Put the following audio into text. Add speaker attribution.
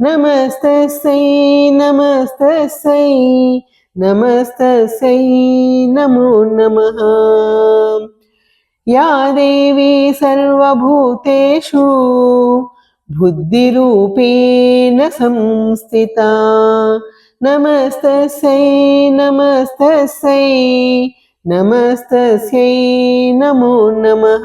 Speaker 1: नमस्तस्यै नमस्तस्यै नमस्तस्यै नमो नमः। या देवी सर्वभूतेषु, बुद्धिरूपेण संस्थिता। नमस्तस्यै नमस्तस्यै नमस्तस्यै नमो नमः।